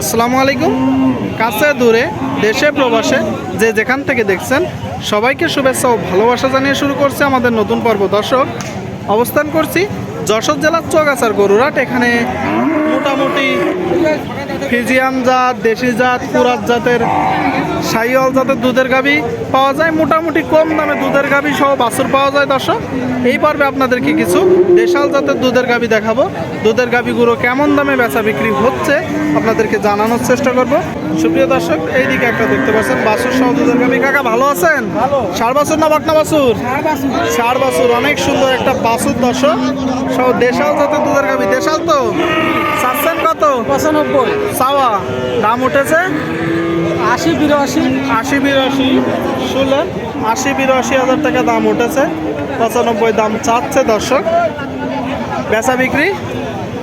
আসসালামু আলাইকুম। কাছে দূরে, দেশে, প্রবাসে যে যেখান থেকে দেখছেন, সবাইকে শুভেচ্ছা ও ভালোবাসা জানিয়ে শুরু করছে আমাদের নতুন পর্ব। দর্শক, অবস্থান করছি যশোর জেলার চৌগাছার গরুরাট এখানে মোটামুটি ফিজিয়ান জাত দেশি জাত কুরাত জাতের সাইওয়াল জাতের দুধের গাবি পাওয়া যায়। মোটামুটি কম দামে দুধের গাবি সহ বাছুর পাওয়া যায় দর্শক। এই পর্বে আপনাদেরকে কিছু দেশাল জাতের দুধের গাবি দেখাবো। দুধের গাবিগুলো কেমন দামে বেচা বিক্রি হচ্ছে আপনাদেরকে জানানোর চেষ্টা করব। সুপ্রিয় দর্শক এইদিকে একটা দেখতে পাচ্ছেন বাছুর সহ দুধের গাবি কাকা ভালো আছেন? সার বাছুর না বাটনা বাছুর? ষাট বাছুর। অনেক সুন্দর একটা বাছুর দর্শক। সহ দেশাল জাতের দুধের গাবি দেশাল তো চাচ্ছেন কত পঁচানব্বই। সাওয়া দাম উঠেছে আশি বিরাশি। আশি বিরাশি শুনলেন? আশি বিরাশি হাজার টাকা দাম উঠেছে পঁচানব্বই দাম চাচ্ছে দর্শক। বেচা বিক্রি?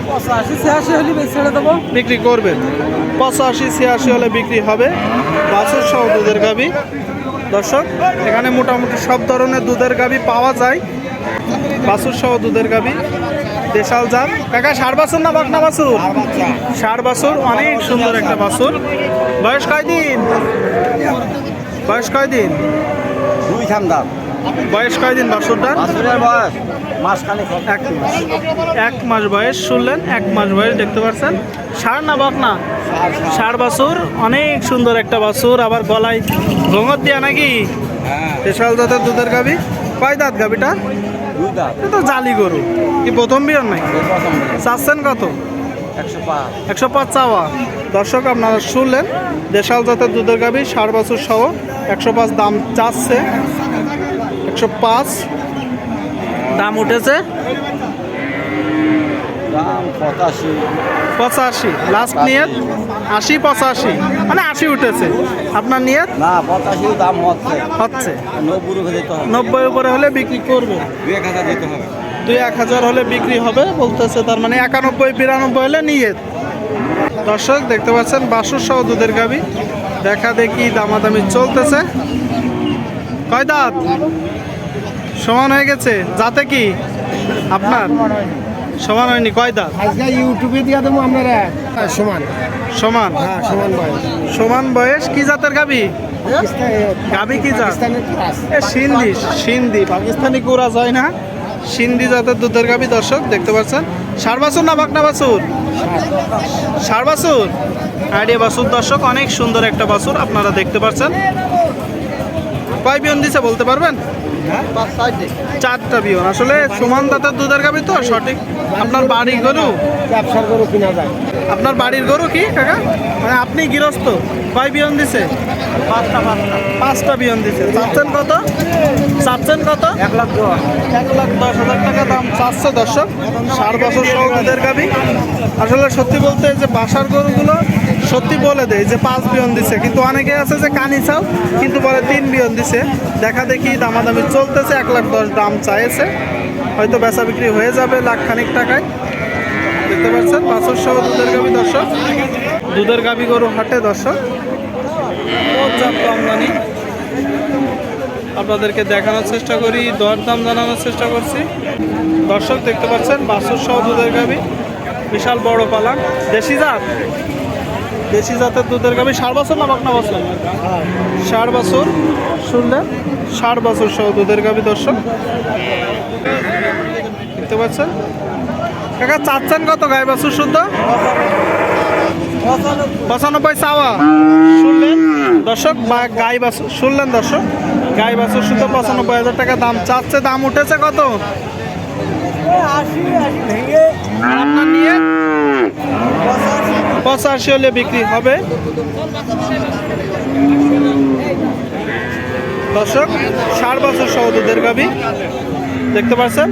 পঁচাশি ছিয়াশি হলে বেশি ছেড়ে দেবো। বিক্রি করবেন পঁচাশি ছিয়াশি হলে বিক্রি হবে। বাছুর সহ দুধের গাবি দর্শক এখানে মোটামুটি সব ধরনের দুধের গাবি পাওয়া যায়। বাছুর সহ দুধের গাবি দেশাল জাত কাকা ষাট বাছুর না বাকনা বাছুর? ষাট বাছুর অনেক সুন্দর একটা বাছুর। বয়স কয়দিন? বয়স কয়দিন? দুই ঠান্ডা বয়স কয়দিন বাছুরটা বাছুরের বয়স এক মাস। এক মাস বয়স শুনলেন? এক মাস বয়স দেখতে পাচ্ছেন ষাড় না বকনা ষাড় বাছুর অনেক সুন্দর একটা বাছুর। আবার গলায় ঘোঙর দিয়া নাকি? স্পেশাল জাতের দুধের গাবি কয় দাঁত গাবিটা এটা তো জালি গরু। কি প্রথম বিয়ন নাকি? চাচ্ছেন কত? একশো পাঁচ। একশো চাওয়া। দর্শক আপনারা শুনলেন দেশাল জাতের দুধের গাবি ষাট বছর সহ একশো পাঁচ দাম চাচ্ছে। একশো পাঁচ। দাম উঠেছে? দাম পঁচাশি। পঁচাশি। লাস্ট নিয়ত আশি পঁচাশি? মানে আশি উঠেছে। আপনার নিয়ত? না পঁচাশি দাম হচ্ছে। হচ্ছে। নব্বই হবে। উপরে হলে বিক্রি করবে। দুই এক হাজার দিতে হবে। দুই এক হাজার হলে বিক্রি হবে বলতেছে তার মানে একানব্বই বিরানব্বই হলে নিয়ত। দর্শক দেখতে পাচ্ছেন বাসুর সহ দুধের গাবি দেখা দেখি দামাদামি চলতেছে। কয় দাঁত? সমান হয়ে গেছে। যাতে কি? আপনার? সমান হয়নি কয় দাঁত? আজকে ইউটিউবে দিয়ে দেবো আপনারা হ্যাঁ, সমান। সমান? হ্যাঁ সমান বয়স। সমান বয়স কি জাতের গাবি? গাবি কি জাত? এ সিন্ধি সিন্ধি। পাকিস্তানি কুরাজ হয় না। সিন্ধি জাতের দুধের গাবি দর্শক দেখতে পাচ্ছেন? ষাড় বাছুর না বাকনা বাছুর ষাড় বাছুর আইডিয়া বাছুর দর্শক অনেক সুন্দর একটা বাছুর আপনারা দেখতে পাচ্ছেন। কয় বিয়ন দিছে বলতে পারবেন? চারটা বিয়ন। আসলে সমান দাঁতের দুধের গাবি তো, সঠিক। আপনার বাড়ি গরু? ব্যবসার গরু কিনা যায় আপনার বাড়ির গরু কি, কাকা? মানে আপনি গৃহস্থ? কয় বিয়ন দিছে? পাঁচটা পাঁচটা পাঁচটা বিয়ন দিছে। চাচ্ছেন কত? চাচ্ছেন কত? এক লাখ এক লাখ দশ হাজার টাকা দাম চারশো দর্শক। ষাট বছর সহ দুধের গাবি আসলে সত্যি বলতে যে বাসার গরুগুলো সত্যি বলে দেয় যে পাঁচ বিয়ন দিছে। কিন্তু অনেকে আছে যে কানি চাও কিন্তু বলে তিন বিয়ন দিছে। দেখা দেখি দামাদামি চলতেছে, এক লাখ দশ দাম চাইছে। হয়তো বেচা বিক্রি হয়ে যাবে লাখ খানিক টাকায়। দেখতে পাচ্ছেন, বাছর সহ দুধের গাবি দর্শক। দুধের গাবি গরু হাটে দর্শক। আমদানি। আপনাদেরকে দেখানোর চেষ্টা করি, দরদাম জানানোর চেষ্টা করছি। দর্শক, দেখতে পাচ্ছেন বাসুর সহ দুধের গাবি বিশাল বড় পালান দেশি জাত? দেশি জাতের দুধের গাবি ষাট বছর না বাকনা বছর? ষাট বছর শুনলেন? ষাট বছর সহ দুধের গাবি দর্শক। দেখতে পাচ্ছেন? কাকা চাচ্ছেন কত গায়ে বাছুর শুদ্ধ? পঁচানব্বই চাওয়া। শুনলেন? দর্শক বা গাই বাছুর শুনলেন দর্শক? গাই বাছুর শুদ্ধ পঁচানব্বই হাজার টাকা দাম। চাচ্ছে দাম উঠেছে কত? আপনার নিয়ে? পঁচাশি হলে বিক্রি হবে। দর্শক ষাট বছর সহ দুধের গাবি দেখতে পাচ্ছেন